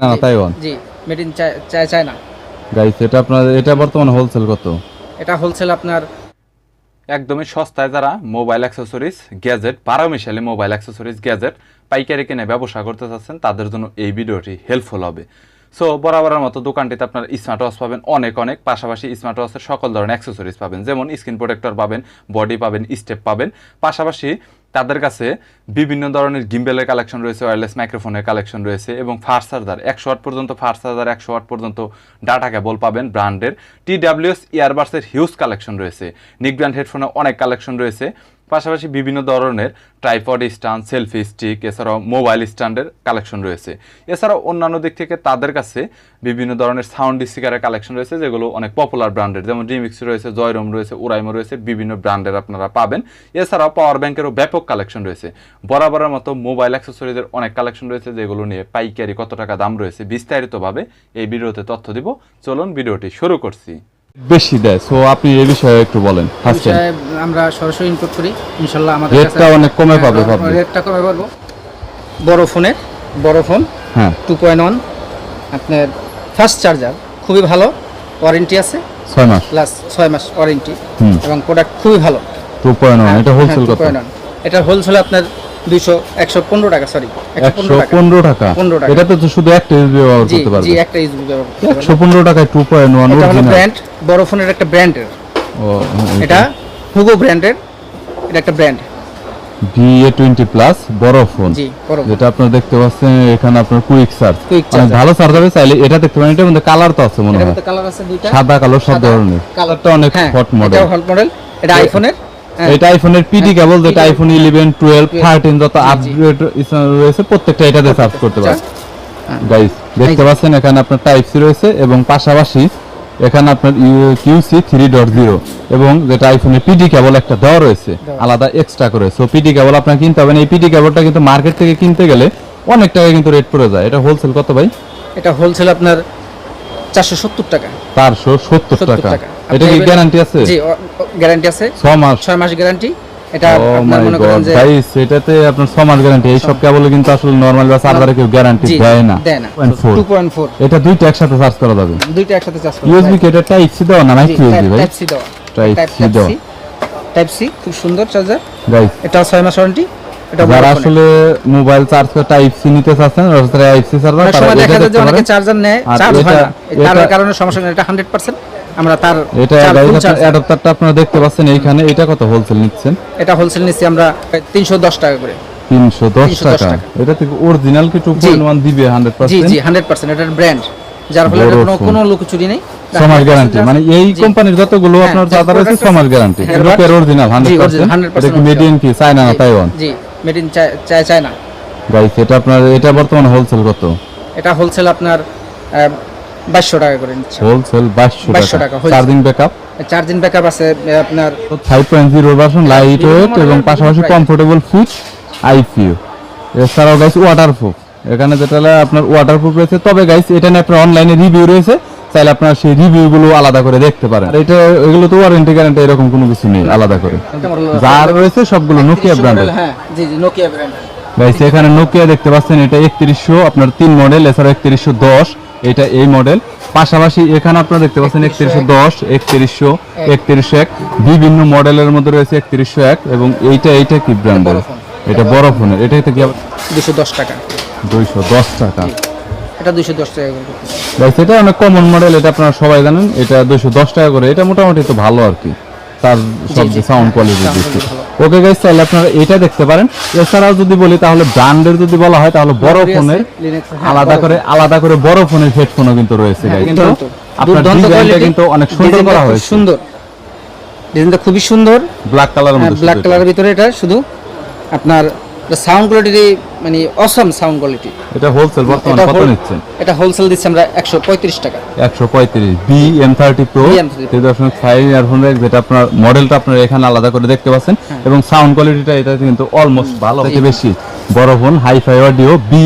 না না তাইওয়ান। জি মেড ইন চায়না গাইস এটা আপনার এটা বর্তমানে হোলসেল কত? এটা হোলসেল আপনার একদমই সস্তায় যারা মোবাইল অ্যাক্সেসরিজ গ্যাজেট পারমিশালি মোবাইল অ্যাক্সেসরিজ গ্যাজেট পাইকারি কিনে ব্যবসা করতে চাচ্ছেন তাদের জন্য এই ভিডিওটি হেল্পফুল হবে। সো বরাবরের মতো দোকানটিতে আপনার স্মার্ট ওয়াচ পাবেন অনেক অনেক। পাশাপাশি স্মার্ট ওয়াচের সকল ধরনের অ্যাক্সেসরিজ পাবেন। যেমন স্ক্রিন প্রোটেক্টর পাবেন বডি পাবেন স্টেপ পাবেন। পাশাপাশি তাদের কাছে বিভিন্ন ধরনের গিম্বেলের কালেকশন রয়েছে ওয়ারলেস মাইক্রোফোনের কালেকশন রয়েছে এবং ফার্স্ট চার্জার একশো ওয়াট পর্যন্ত ফার্স্ট চার্জার একশো ওয়াট পর্যন্ত ডাটা কেবল পাবেন ব্র্যান্ডের টি ডাব্লিউএস ইয়ারবাডসের হিউজ কালেকশন রয়েছে। নিক ব্র্যান্ড হেডফোনে অনেক কালেকশন রয়েছে। পাশাপাশি বিভিন্ন ধরনের ট্রাইপড স্ট্যান্ড সেলফি স্টিক এছাড়াও মোবাইল স্ট্যান্ডের কালেকশন রয়েছে। এছাড়াও অন্যান্য দিক থেকে তাদের কাছে বিভিন্ন ধরনের সাউন্ড স্পিকারের কালেকশন রয়েছে, যেগুলো অনেক পপুলার ব্র্যান্ডের যেমন রিমিক্স রয়েছে জয়রম রয়েছে উরাইমো রয়েছে, বিভিন্ন ব্র্যান্ডের আপনারা পাবেন। এছাড়াও পাওয়ার ব্যাংকেরও ব্যাপক কালেকশন রয়েছে। বরাবরের মতো মোবাইল অ্যাক্সেসরিজের অনেক কালেকশন রয়েছে, যেগুলো নিয়ে পাইকারি কত টাকা দাম রয়েছে বিস্তারিতভাবে এই ভিডিওতে তথ্য দিব। চলুন ভিডিওটি শুরু করছি। বেশি দেয়। সো আপনি এই বিষয়ে একটু বলেন ফার্স্ট আমরা সরাসরি ইনপুট করি। ইনশাল্লাহ আমাদের রেটটা অনেক কমে পাবে হ্যাঁ, রেটটা কমে পাবো। বড় ফোনের বড় ফোন হ্যাঁ। টু পয়েন্ট ওয়ান আপনার ফাস্ট চার্জার খুবই ভালো ওয়ারেন্টি আছে। ছয় মাস। প্লাস ছয় মাস ওয়ারেন্টি। এবং প্রোডাক্ট খুবই ভালো। টু পয়েন্ট ওয়ান এটা হোলসেল হ্যাঁ, কত 2.1 এটা হোলসেল আপনার দুইশো একশো পনেরো টাকা সরি একশো পনেরো টাকা। 15 টাকা। এটাতে তো শুধু একটা ইউজ ব্যবহার করতে পারবে। জি একটা ইউজ একশো পনেরো টাকায় টু পয়েন্ট ওয়ান এটা হলো ব্র্যান্ড বড় ফোনের একটা ব্র্যান্ডের এটা? হুগো ব্র্যান্ডের এটা একটা ব্র্যান্ড টোয়েন্টি প্লাস বড় ফোন। যেটা আপনার দেখতে পাচ্ছেন এখানে আপনার কুইক চার্জ Quick ভালো চার্জ হবে চাইলে এটা দেখতে পারেন এটার মধ্যে কালার তো আছে মনে হয়। কালার আছে সাদা কালো সব ধরনের। কালারটা অনেক হট মডেল হট মডেল এটা আইফোনের এটা আইফোনের পিডি কেবল যেটা আইফোন ইলেভেন টুয়েলভ থার্টিন যত রয়েছে প্রত্যেকটা এটাতে চার্জ করতে পারে হ্যাঁ। গাইস দেখতে পাচ্ছেন এখানে আপনার টাইপ সি রয়েছে এবং পাশাপাশি এখানে আপনার কিউসি থ্রি ডট জিরো এবং যেটা আইফোনের পিডি কেবল একটা দেওয়া রয়েছে আলাদা এক্সট্রা করে। সো পিডি কেবল আপনার কিনতে হবে না। এই পিডি কেবলটা কিন্তু মার্কেট থেকে কিনতে গেলে অনেক টাকা কিন্তু রেট পড়ে যায়। এটা হোলসেল কত ভাই? এটা হোলসেল আপনার চারশো সত্তর টাকা। চারশো সত্তর 70 টাকা। এটা কি গ্যারান্টি আছে? জি গ্যারান্টি আছে। ছ মাস। ছয় মাস গ্যারান্টি এটা আপনার মনে করেন যে ভাই সেটাতে আপনার 6 মাস গ্যারান্টি এই সব কেবল কিন্তু আসলে নরমাল বা সার্ভারে কেউ গ্যারান্টি দেয় না। দেয় না। 0.4 টু পয়েন্ট ফোর এটা দুইটা একসাথে চার্জ করা যাবে। দুইটা একসাথে চার্জ ইউএসবি কে এটা টাইপ সি দাও না মাইক্রো ইউএসবি ভাই টাইপ সি দেওয়া। টাইপ C দেওয়া। টাইপ সি খুব সুন্দর চার্জার গাইস এটা ছয় মাস ওয়ারেন্টি যারা আসলে মোবাইল চার্জ টাইপ সি নিতে চাচ্ছেন টাইপ সি তারা দেখা যায় যে অনেকে চার্জার নেয় চার্জ হয় না। তার কারণে সমস্যা এটা হান্ড্রেড পার্সেন্ট আমরা তার এটা অ্যাডাপ্টারটা আপনারা দেখতে পাচ্ছেন এইখানে এটা কত হোলসেল নিচ্ছেন? এটা হোলসেল নিচ্ছি আমরা তিনশো দশ টাকা করে। 310 310 টাকা। এটা থেকে অরিজিনাল কি 2.1 দিবে 100% জি হান্ড্রেড পার্সেন্ট এটার ব্র্যান্ড যার ফলে কোনো। কোনো লুকোচুরি নেই। সমাজ গ্যারান্টি মানে এই জি। কোম্পানির যতগুলো হ্যাঁ, আপনার চার্জার আছে সমাজ গ্যারান্টি লোকের অরিজিনাল 100% 100% এটা কি মেড ইন কি? চায়না না Taiwan G. Made in China. Guys এটা আপনার এটা বর্তমানে হোলসেল কত? এটা হোলসেল আপনার বাইশশো টাকা করে নিচ্ছে। হোলসেল 2200 2200 টাকা। চার্জিং ব্যাকআপ চার্জিং ব্যাকআপ আছে আপনার 5.0 ভার্সন লাইট ওয়েট এবং পাশাপাশি। Comfortable fit I P O এছাড়াও গাইস ওয়াটারপ্রুফ এখানে যেটা আপনার ওয়াটারপ্রুফ রয়েছে। তবে গাইস এটা নিয়ে আপনার অনলাইনে রিভিউ রয়েছে। চাইলে আপনারা সেই রিভিউ গুলো আলাদা করে দেখতে পারেন। এটা এগুলো তো ওয়ারেন্টি গ্যারান্টি এরকম কোনো কিছু নেই আলাদা করে। যা রয়েছে সবগুলো নোকিয়া ব্র্যান্ডের হ্যাঁ জি জি নোকিয়া ব্র্যান্ড গাইস এখানে নোকিয়া দেখতে পাচ্ছেন এটা একত্রিশশো আপনার তিন মডেল এছাড়া একত্রিশশো দশ এটা এই মডেল পাশাপাশি এখানে আপনারা দেখতে পাচ্ছেন একত্রিশশো দশ একত্রিশশো একত্রিশশো এক। বিভিন্ন মডেলের মধ্যে রয়েছে একত্রিশশো এক এবং এইটা এইটা কি ব্র্যান্ডের এটা বড় ফোনের। এটা থেকে দুশো দশ টাকা। দুইশো দশ টাকা। এটা দুশো দশ টাকা করে গাইস এটা অনেক কমন মডেল এটা আপনারা সবাই জানেন এটা দুইশো দশ টাকা করে। এটা মোটামুটি তো ভালো আর কি তার সব সাউন্ড কোয়ালিটি দিচ্ছে ওকে গাইস তাহলে আপনারা এটা দেখতে পারেন। এছাড়াও যদি বলি তাহলে ব্র্যান্ডের যদি বলা হয় তাহলে বড় ফোনের হ্যাঁ, আলাদা করে আলাদা করে বড় ফোনের হেডফোনও কিন্তু রয়েছে হ্যাঁ, কিন্তু কিন্তু আপনার ডিজাইনটা কিন্তু অনেক সুন্দর করা হয়েছে। সুন্দর। ডিজাইনটা খুবই সুন্দর। ব্ল্যাক কালারের মধ্যে ব্ল্যাক কালারের ভিতরে এটা শুধু আপনার সাউন্ড কোয়ালিটি মানে অসম সাউন্ড কোয়ালিটি এটা। এটা হোলসেল বর্তমানে কত নিচ্ছেন? এটা হোলসেল দিচ্ছি আমরা একশো পঁয়ত্রিশ টাকা। একশো পঁয়ত্রিশ B M thirty pro BM30 three দশমিক ফাইভ ইয়ারফোন যেটা আপনার মডেলটা আপনার এখানে আলাদা করে দেখতে পাচ্ছেন। হ্যাঁ। এবং সাউন্ড কোয়ালিটিটা এটা কিন্তু অলমোস্ট ভালো। থেকে বেশি। বড় phone hi fi audio B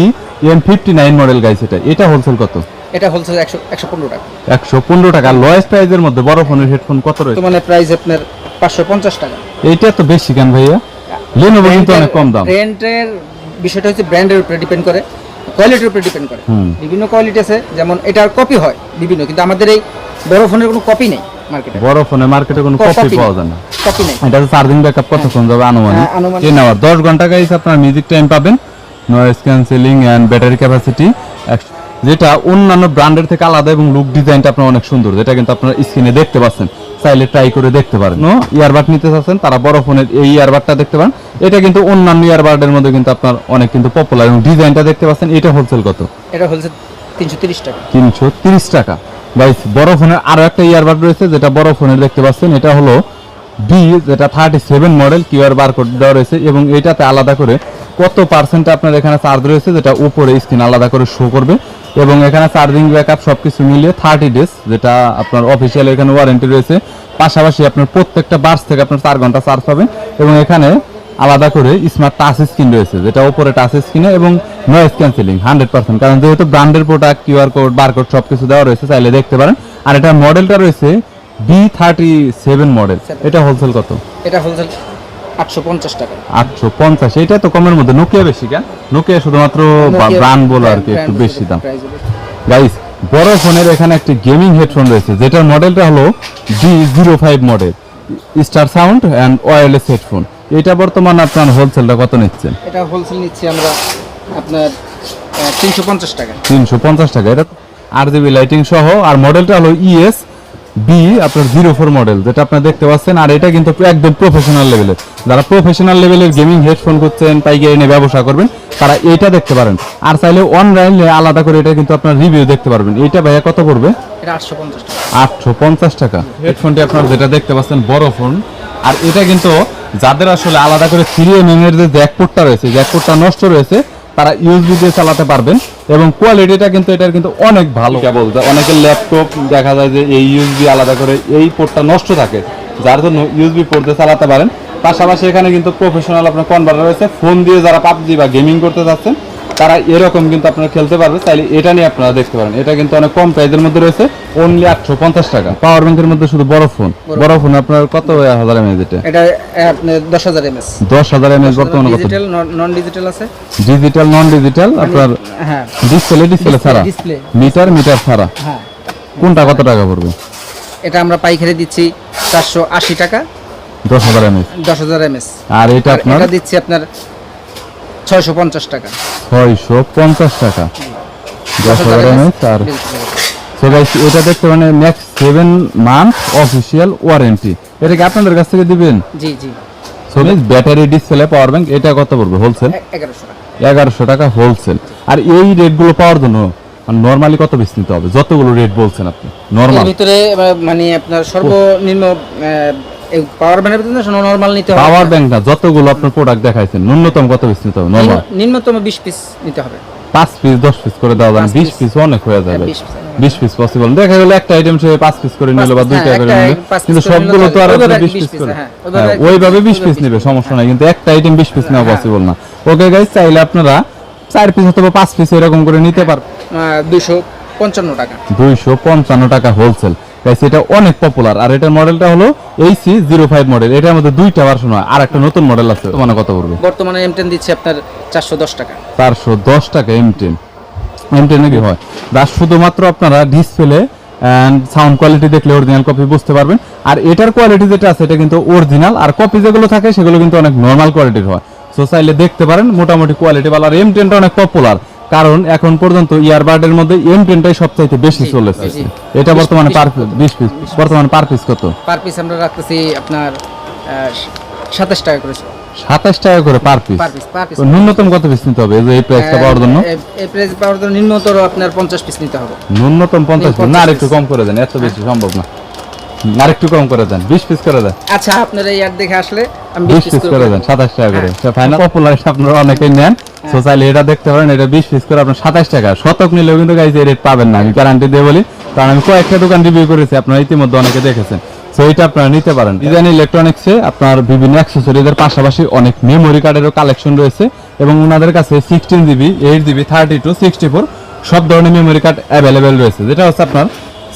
M fifty nine model গাইছে এটা। এটা হোলসেল কত? এটা হোলসেল একশো একশো পনেরো টাকা। একশো পনেরো টাকা। লয়েস্ট প্রাইজের মধ্যে বড় ফোনের হেডফোন কত রয়েছে? মানে প্রাইস আপনার পাঁচশো পঞ্চাশ টাকা। এইটা তো বেশি কেন ভাইয়া? লেনোভো কিন্তু অনেক কম দাম। রেন্টের বিষয়টা হচ্ছে ব্র্যান্ডের উপরে ডিপেন্ড করে কোয়ালিটির উপরে ডিপেন্ড করে। বিভিন্ন কোয়ালিটি আছে যেমন এটার কপি হয় বিভিন্ন কিন্তু আমাদের এই বড় ফোনের কোনো কপি নেই মার্কেটে বড় ফোনে মার্কেটে কোনো কপি পাওয়া যায় না। কপি নেই। এটা চার্জিং ব্যাকআপ কতক্ষণ যাবে আনুমানিক। হ্যাঁ, আনুমানিক। টেন আওয়ার ঘণ্টা গাইস আপনার মিউজিক টাইম পাবেন। Noise cancelling and battery capacity যেটা অন্যান্য ব্র্যান্ডের থেকে আলাদা এবং লুক ডিজাইনটা আপনার অনেক সুন্দর যেটা কিন্তু আপনার স্ক্রিনে দেখতে পাচ্ছেন। চাইলে ট্রাই করে দেখতে পারেন। ইয়ারবাড নিতে চাচ্ছেন তারা বড় ফোনের এই ইয়ারবাডটা দেখতে পারেন। এটা কিন্তু অন্যান্য ইয়ারবাডের মধ্যে কিন্তু আপনার অনেক কিন্তু পপুলার এবং ডিজাইনটা দেখতে পাচ্ছেন। এটা হোলসেল কত? এটা হচ্ছে তিনশো তিরিশ টাকা। তিনশো টাকা। গাইস বড় ফোনের আরও একটা ইয়ারবাড রয়েছে যেটা বড় ফোনের দেখতে পাচ্ছেন। এটা হলো বি যেটা thirty seven model Q R barcode দেওয়া রয়েছে এবং এটাতে আলাদা করে কত পার্সেন্ট আপনার এখানে চার্জ রয়েছে যেটা উপরে স্ক্রিন আলাদা করে শো করবে। এবং এখানে চার্জিং ব্যাকআপ সবকিছু মিলিয়ে থার্টি ডেজ যেটা আপনার অফিসিয়াল এখানে ওয়ারেন্টি রয়েছে। পাশাপাশি আপনার প্রত্যেকটা বার্স থেকে আপনার চার ঘণ্টা চার্জ পাবেন এবং এখানে আলাদা করে স্মার্ট টাচ স্ক্রিন রয়েছে যেটা ওপরে টাচ স্ক্রিনে এবং নয়েজ ক্যান্সেলিং হান্ড্রেড পার্সেন্ট কারণ যেহেতু ব্র্যান্ডের প্রোডাক্ট কিউআর কোড বারকোড সব কিছু দেওয়া রয়েছে চাইলে দেখতে পারেন। আর এটা মডেলটা রয়েছে বি থার্টি সেভেন মডেল এটা হোলসেল কত? এটা হোলসেল আটশো পঞ্চাশ টাকা। আটশো পঞ্চাশ এটা তো কমের মধ্যে। নোকিয়া বেশি কেন? নোকিয়া শুধুমাত্র ব্র্যান্ড বলে আর কি একটু বেশি দাম। গাইস বড় ফোনের এখানে একটি গেমিং হেডফোন রয়েছে যেটার মডেলটা হলো B zero five model star sound and wireless headphone এটা বর্তমানে আপনার হোলসেলটা কত নিচ্ছেন? এটা হোলসেল নিচ্ছি আমরা আপনার তিনশো পঞ্চাশ টাকা। তিনশো পঞ্চাশ টাকা। এটা আর জিবি লাইটিং সহ আর মডেলটা হলো E ইএস বি আপনার জিরো ফোর মডেল যেটা আপনার দেখতে পাচ্ছেন আর এটা কিন্তু একদম প্রফেশনাল লেভেলের যারা প্রফেশনাল লেভেলের গেমিং হেডফোন করছেন পাইকারি নিয়ে ব্যবসা করবেন তারা এটা দেখতে পারেন। আর চাইলে অনলাইনে আলাদা করে এটা কিন্তু আপনার রিভিউ দেখতে পারবেন। এটা ভাইয়া কত পড়বে? আটশো পঞ্চাশ টাকা। হেডফোনটি আপনার যেটা দেখতে পাচ্ছেন বড় ফোন আর এটা কিন্তু যাদের আসলে আলাদা করে থ্রি এম এর যে জ্যাকপোর্টটা রয়েছে জ্যাকপোর্টটা নষ্ট রয়েছে তারা ইউএসবি দিয়ে চালাতে পারবেন এবং কোয়ালিটিটা কিন্তু এটার কিন্তু অনেক ভালো। কেবল অনেকের ল্যাপটপ দেখা যায় যে এই ইউএসবি আলাদা করে এই পোর্টটা নষ্ট থাকে, যার জন্য ইউএসবি পোর্ট চালাতে পারেন। পাশাপাশি এখানে কিন্তু প্রফেশনাল আপনার কনভার্টার রয়েছে। ফোন দিয়ে যারা পাবজি বা গেমিং করতে চাচ্ছেন তারা এরকম কিন্তু আপনারা খেলতে পারবে চাইলে এটা নিয়ে আপনারা দেখতে পারেন। এটা কিন্তু অনেক কম প্রাইসের মধ্যে রয়েছে অনলি আটশো পঞ্চাশ টাকা। পাওয়ার ব্যাংকের মধ্যে শুধু বড় ফোন বড় ফোন আপনার কত হাজার এমএজ এটা এটা আপনার দশ হাজার এমএস দশ হাজার এমএজ বর্তমানে কত? ডিজিটাল নন ডিজিটাল আছে। ডিজিটাল নন ডিজিটাল আপনার হ্যাঁ। ডিসপ্লে ডিসপ্লে ছাড়া। মিটার মিটার ছাড়া? হ্যাঁ। কোনটা কত টাকা পড়বে? এটা আমরা পাইকারি দিচ্ছি চারশো আশি টাকা। দশ হাজার এমএজ দশ হাজার এমএস আর এটা আপনার? দিচ্ছি আপনার ছয়শো পঞ্চাশ টাকা। ছয়শো পঞ্চাশ টাকা। দশ হাজার এমএজ আর So এটা দেখতে মানে next seven month official warranty এটা কি আপনাদের কাছ থেকে দিবেন? জি জি। So battery display power bank এটা কত পড়বে? হোলসেল টাকা। হোলসেল আর এই রেটগুলো পাওয়ার জন্য নর্মালি কত বেশি নিতে হবে? যতগুলো রেট বলছেন আপনি ভিতরে মানে আপনার সর্বনিম্ন পাওয়ার ব্যানের ভিতরে নর্মাল নিতে হবে। পাওয়ার ব্যাংক না যতগুলো আপনার প্রোডাক্ট দেখাইছেন ন্যূনতম কত পিস নিতে হবে? নর্মাল নিম্নতম বিশ পিস নিতে হবে। পিস দশ পিস করে দেওয়া পাঁচ বিশ পিস অনেক হয়ে যাবে। হ্যাঁ, 20 বিশ পিস পসিবল দেখা গেল একটা আইটেম সে পিস করে নিল বা দুইটা হ্যাঁ, করে নিল। কিন্তু সবগুলো তো আর ওইভাবে বিশ 20 পিস করে। হ্যাঁ, হ্যাঁ, ওইভাবে ওইভাবে বিশ পিস ওইভাবে নেবে সমস্যা নাই। কিন্তু একটা আইটেম বিশ পিস নেওয়া পসিবল না। ওকে গাইজ চাইলে আপনারা চার পিস অথবা পাঁচ পিস এরকম করে নিতে পারবেন দুইশো পঞ্চান্ন টাকা। দুইশো পঞ্চান্ন টাকা হোলসেল গাইস এটা অনেক পপুলার আর এটার মডেলটা হলো এইসি জিরো ফাইভ মডেল এটার মধ্যে দুইটা ভার্সন হয় আর একটা নতুন মডেল আছে। মানে কত পড়বে? বর্তমানে এম টেন দিচ্ছে আপনার চারশো দশ টাকা। চারশো দশ টাকা এম টেন এম টেন কি হয়? তার শুধুমাত্র আপনারা ডিসপ্লে অ্যান্ড সাউন্ড কোয়ালিটি দেখলে অরিজিনাল কপি বুঝতে পারবেন। আর এটার কোয়ালিটি যেটা আছে এটা কিন্তু অরিজিনাল আর কপি যেগুলো থাকে সেগুলো কিন্তু অনেক নর্মাল কোয়ালিটির হয়। সো চাইলে দেখতে পারেন মোটামুটি কোয়ালিটি ভালো। আর এম টেনটা অনেক পপুলার কারণ এখন পর্যন্ত ইয়ারবাডের মধ্যে এম টেনটাই সবচাইতে বেশি চলেছে। এটা বর্তমানে পার 20 বিশ পিস। বর্তমানে পার পিস কত? পার পিস আমরা রাখতেছি আপনার সাতাশ টাকা করে সাতাশ টাকা করে পার পিস? ন্যূনতম কত পিস নিতে হবে? এই প্রাইসটা পাওয়ার জন্য? এই প্রাইস পাওয়ার জন্য নিম্নতর আপনার পঞ্চাশ পিস নিতে হবে। ন্যূনতম পঞ্চাশ না আর একটু কম করে দেন এত বেশি সম্ভব না। আর একটু কম করে দেন বিশ পিস করে দেন। আচ্ছা আপনার অ্যাড দেখে আসলে আমি বিশ বিশ পিস করে দেন। সাতাশ টাকা করে। ফাইনাল পপুলার আপনারা অনেকেই নেন। হ্যাঁ। চাইলে এটা দেখতে পারেন এটা বিশ পিস করে আপনার সাতাশ টাকা। শতক নিলেও কিন্তু গাইজ এই রেট পাবেন না আমি গ্যারান্টি দিয়ে বলি। কারণ আমি কয়েকটা দোকান রিভিউ করেছি আপনারা ইতিমধ্যে অনেকে দেখেছেন। সো এটা আপনারা নিতে পারেন। ডিজাইন ইলেকট্রনিক্সে আপনার বিভিন্ন অ্যাক্সেসরিজের পাশাপাশি অনেক মেমোরি কার্ডেরও কালেকশন রয়েছে। এবং ওনাদের কাছে sixteen GB eight GB thirty two sixty four সব ধরনের মেমোরি কার্ড অ্যাভেলেবেল রয়েছে। যেটা হচ্ছে আপনার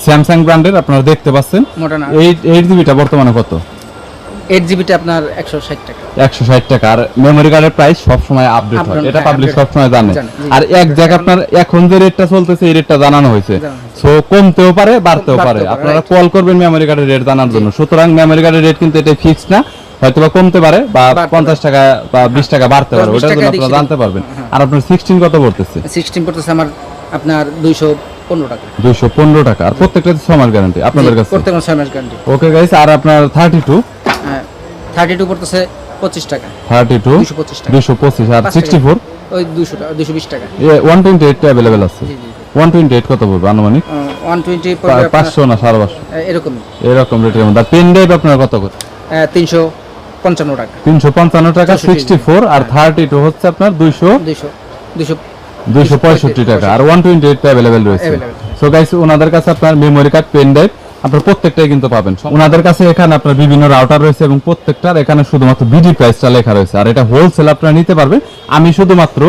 স্যামসাং ব্র্যান্ডের আপনারা দেখতে পাচ্ছেন। এইট এইট জিবিটা বর্তমানে কত? এইট জিবিটা আপনার একশো ষাট টাকা। একশো ষাট টাকা। আর মেমোরি কার্ডের প্রাইস সবসময় আপডেট হয়। এটা হ্যাঁ, পাবলিক সবসময় জানে। আর এক জায়গায় আপনার এখন যে রেটটা চলতেছে এই রেটটা জানানো হয়েছে। সো কমতেও পারে বাড়তেও পারে। আপনারা কল করবেন মেমোরি কার্ডের রেট জানার জন্য। সুতরাং মেমোরি কার্ডের রেট কিন্তু এটা ফিক্সড না। হয়তো বা কমতে পারে বা পঞ্চাশ টাকা বা বিশ টাকা বাড়তে পারে। 10 ওটার জন্য আপনারা জানতে পারবেন। হ্যাঁ। আর আপনার সিক্সটিন কত পড়তেছে? সিক্সটিন পড়তেছে আমার আপনার দুইশো পনেরো টাকা। দুইশো পনেরো টাকা। আর প্রত্যেকটা ছয় মাস গ্যারান্টি আপনাদের কাছে? প্রত্যেক ছয় মাস গ্যারান্টি ওকে গাইস আর আপনার থার্টি টু থার্টি টু পড়তেছে পঁচিশ টাকা। থার্টি টু 225 টাকা। দুশো পঁচিশ আর। সিক্সটি ফোর ওই দুশো টাকা দুশো বিশ টাকা। ওয়ান টোয়েন্টি এইট অ্যাভেলেবেল আছে। G G one twenty eight কত পড়বে আনুমানিক? ওয়ান টোয়েন্টি পাঁচশো না সাড়ে পাঁচশো? এরকমই। এরকম রেটের মধ্যে। পেন ড্রাইভ আপনার কত করে? তিনশো পঞ্চান্ন টাকা। তিনশো পঞ্চান্ন টাকা। সিক্সটি ফোর আর থার্টি টু হচ্ছে আপনার দুইশো দুইশো দুইশো দুইশো পঁয়ষট্টি টাকা আর ওয়ান টোয়েন্টি এইট অ্যাভেলেবেল রয়েছে। সো গাইস ওনাদের কাছে আপনার মেমোরি কার্ড পেন ড্রাইভ আপনার প্রত্যেকটাই কিন্তু পাবেন। ওনাদের কাছে এখানে আপনার বিভিন্ন রাউটার রয়েছে এবং প্রত্যেকটার এখানে শুধুমাত্র বিডি প্রাইসটা লেখা রয়েছে। আর এটা হোলসেল আপনারা নিতে পারবেন। আমি শুধুমাত্র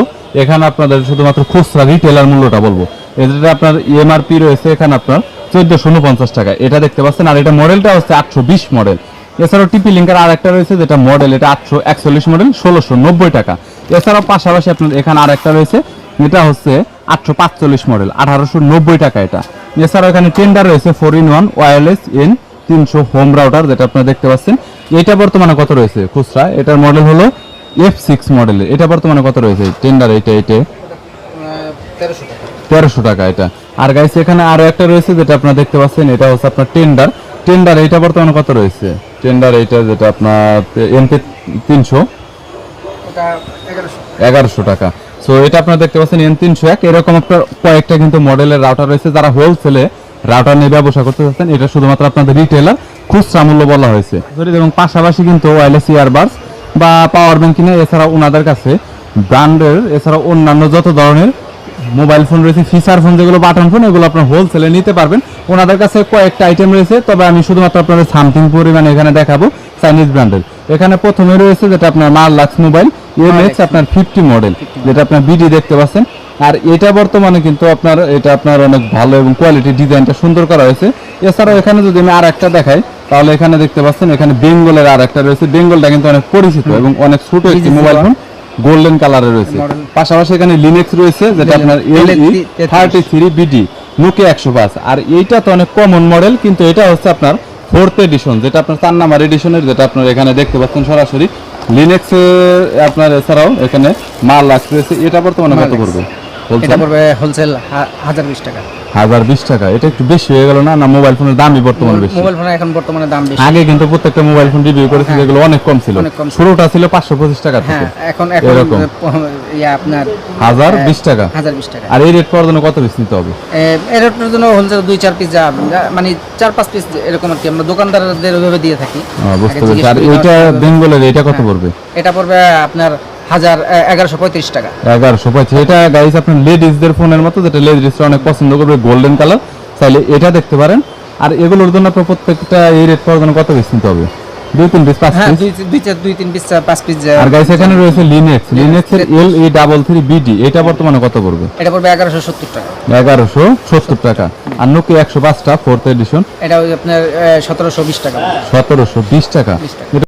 এখানে আপনাদের শুধুমাত্র খুচরা রিটেলার মূল্যটা বলব। এটা আপনার এমআরপি রয়েছে এখানে আপনার চোদ্দশো উনপঞ্চাশ টাকা। এটা দেখতে পাচ্ছেন আর এটা মডেলটা হচ্ছে আটশো বিশ মডেল এছাড়াও টিপি লিঙ্কের আর একটা রয়েছে যেটা মডেল এটা আটশো একচল্লিশ মডেল ষোলোশো নব্বই টাকা। এছাড়াও পাশাপাশি আপনার এখানে আর একটা রয়েছে এটা হচ্ছে আটশো পাঁচচল্লিশ মডেল আঠারোশো নব্বই টাকা এটা। এছাড়াও এখানে টেন্ডার রয়েছে four in one wireless N তিনশো হোম রাউটার যেটা আপনারা দেখতে পাচ্ছেন। এটা বর্তমানে কত রয়েছে খুচরা? এটার মডেল হলো এফ সিক্স মডেলের এটা বর্তমানে কত রয়েছে? টেন্ডার এটা এটা? তেরোশো টাকা এটা। আর গাইস এখানে আরও একটা রয়েছে যেটা আপনারা দেখতে পাচ্ছেন এটা হচ্ছে আপনার টেন্ডার টেন্ডার এটা বর্তমানে কত রয়েছে? টেন্ডার এটা যেটা আপনার এমপি তিনশো। এগারোশো টাকা। সো এটা আপনারা দেখতে পাচ্ছেন এন তিনশো এক এরকম আপনার কয়েকটা কিন্তু মডেলের রাউটার রয়েছে। যারা হোলসেলে রাউটার নিয়ে ব্যবসা করতে চাচ্ছেন, এটা শুধুমাত্র আপনাদের রিটেলার খুচরা মূল্য বলা হয়েছে। এবং পাশাপাশি কিন্তু ওয়্যারলেস ইয়ারবাডস বা পাওয়ার ব্যাংক কিনে এছাড়া ওনাদের কাছে ব্র্যান্ডের এছাড়া অন্যান্য যত ধরনের মোবাইল ফোন রয়েছে ফিচার ফোন যেগুলো বাটন ফোন এগুলো আপনার হোলসেলে নিতে পারবেন। ওনাদের কাছে কয়েকটা আইটেম রয়েছে। তবে আমি শুধুমাত্র আপনাদের সামথিং পরিমাণে এখানে দেখাবো চাইনিজ ব্র্যান্ডের এখানে প্রথমে রয়েছে যেটা আপনার মার লাক্স মোবাইল এমএক্স আপনার ফিফটি মডেল যেটা আপনার বিডি দেখতে পাচ্ছেন আর এটা বর্তমানে কিন্তু আপনার এটা আপনার অনেক ভালো এবং কোয়ালিটি ডিজাইনটা সুন্দর করা হয়েছে এছাড়াও এখানে যদি আমি আর একটা দেখাই তাহলে এখানে দেখতে পাচ্ছেন এখানে বেঙ্গলের আর একটা রয়েছে বেঙ্গলটা কিন্তু অনেক পরিচিত এবং অনেক ছোট একটি মোবাইল ফোন গোল্ডেন কালারে রয়েছে পাশাপাশি এখানে লিনেক্স রয়েছে যেটা আপনার LE thirty three BD Nokia একশো পাঁচ আর এইটা তো অনেক কমন মডেল কিন্তু এটা হচ্ছে আপনার ফোর্থ এডিশন যেটা আপনার চার নাম্বার এডিশনের যেটা আপনার এখানে দেখতে পাচ্ছেন সরাসরি লিনেক্স আপনার এছাড়াও এখানে মাল আসতেছে। রয়েছে এটা বর্তমানে কত করবে পড়বে? এটা পড়বে হোলসেল হাজার বিশ টাকা। হাজার বিশ টাকা। এটা একটু বেশি হয়ে গেল না? না মোবাইল ফোনের দামই বর্তমানে বেশি? মোবাইল ফোনের এখন বর্তমানে দাম বেশি। আগে কিন্তু প্রত্যেকটা মোবাইল ফোন রিভিউ করেছে হ্যাঁ। যেগুলো অনেক কম ছিল। অনেক কম ছিল। শুরুটা ছিল পাঁচশো পঁচিশ টাকা থেকে। হ্যাঁ এখন এখন এরকম। ইয়া আপনার হাজার হ্যাঁ, বিশ টাকা। হাজার বিশ টাকা। আর এই রেট পাওয়ার জন্য কত পিস নিতে হবে? এর জন্য হোলসেল দুই চার পিস যা মানে চার পাঁচ পিস এরকম আর কি। আমরা দোকানদারদের ওইভাবে দিয়ে থাকি। বুঝতে পেরেছি। আর করি বেঙ্গলের এটা কত হ্যাঁ। পড়বে? এটা পড়বে আপনার হাজার এগারোশো পঁয়ত্রিশ টাকা। এগারোশো এটা গাইস আপনার লেডিসদের ফোনের মতো যেটা লেডিসরা অনেক পছন্দ করবে গোল্ডেন কালার চাইলে এটা দেখতে পারেন। আর এগুলোর জন্য আপনার প্রত্যেকটা এই রেট পাওয়ার জন্য কত পিস নিতে হবে? দুই তিন পিস পাঁচ হ্যাঁ পিস দুই দুই তিন পিস পাঁচ পিস আর গাইস এখানে রয়েছে লিনেক্স লিনেক্স এর L E double three BD এটা বর্তমানে কত পড়বে? এটা পড়বে এগারোশো সত্তর টাকা। এগারোশো সত্তর টাকা। আর একশো পাঁচটা ফোর্থ এডিশন এটা আপনার সতেরোশো বিশ টাকা। সতেরোশো বিশ টাকা। 20 টাকা। এটা